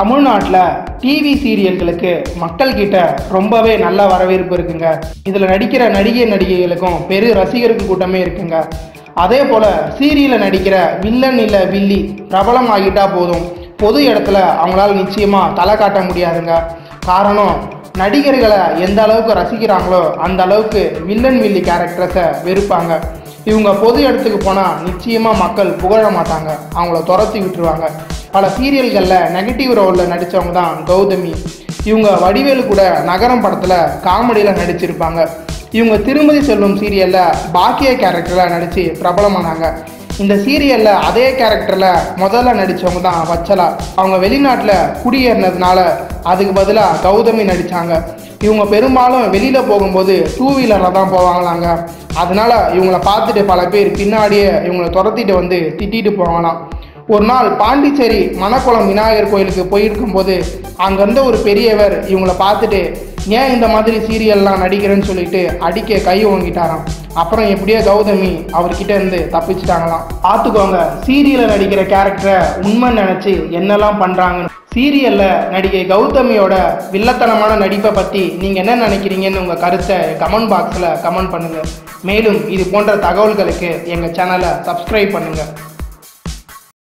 தமிழ்நாட்டில் டிவி சீரியல்களுக்கு மக்கள் கிட்ட ரொம்பவே நல்ல வரவேற்பு இருக்குங்க. இதில் நடிக்கிற நடிகை நடிகைகளுக்கும் பெரு ரசிகர்கள் கூட்டமே இருக்குங்க. அதே போல் சீரியலில் நடிக்கிற வில்லன் இல்லை வில்லி பிரபலம் ஆகிட்டா போதும். பொது இடத்துல அவங்களால நிச்சயமாக தலை காட்ட முடியாதுங்க. காரணம் நடிகர்களை எந்த அளவுக்கு ரசிக்கிறாங்களோ அந்த அளவுக்கு வில்லன் வில்லி கேரக்டர்ஸை வெறுப்பாங்க. இவங்க பொது இடத்துக்கு போனால் நிச்சயமாக மக்கள் புகழ மாட்டாங்க. அவங்கள துரத்தி விட்டுருவாங்க. பல சீரியல்களில் நெகட்டிவ் ரோலில் நடித்தவங்க தான் கௌதமி. இவங்க வடிவேலு கூட நகரம் படத்தில் காமெடியில் நடிச்சிருப்பாங்க. இவங்க திருமதி செல்வம் சீரியலில் பாக்கிய கேரக்டரில் நடித்து பிரபலமானாங்க. இந்த சீரியலில் அதே கேரக்டரில் முதல்ல நடித்தவங்க தான் வச்சலா. அவங்க வெளிநாட்டில் குடியேறினதுனால அதுக்கு பதிலாக கௌதமி நடித்தாங்க இவங்க பெரும்பாலும் வெளியில் போகும்போது டூ வீலரில் தான் போவாங்களாங்க. அதனால இவங்கள பார்த்துட்டு பல பேர் பின்னாடியே இவங்கள துரத்திட்டு வந்து திட்டிட்டு போவாங்களாம் ஒரு நாள் பாண்டிச்சேரி மணக்குளம் விநாயகர் கோயிலுக்கு போயிருக்கும்போது அங்கேருந்த ஒரு பெரியவர் இவங்கள பார்த்துட்டு ஏன் இந்த மாதிரி சீரியல்லாம் நடிக்கிறேன்னு சொல்லிட்டு அடிக்க கை ஓங்கிட்டாராம். அப்புறம் எப்படியோ கௌதமி அவர்கிட்ட இருந்து தப்பிச்சிட்டாங்களாம். பார்த்துக்கோங்க சீரியலில் நடிக்கிற கேரக்டரை உண்மை நினச்சி என்னெல்லாம் பண்ணுறாங்கன்னு சீரியலில் நடிகை கௌதமியோட வில்லத்தனமான நடிப்பை பற்றி நீங்கள் என்ன நினைக்கிறீங்கன்னு உங்கள் கருத்தை கமெண்ட் பாக்ஸில் கமெண்ட் பண்ணுங்கள் மேலும் இது போன்ற தகவல்களுக்கு எங்கள் சேனலை சப்ஸ்கிரைப் பண்ணுங்கள்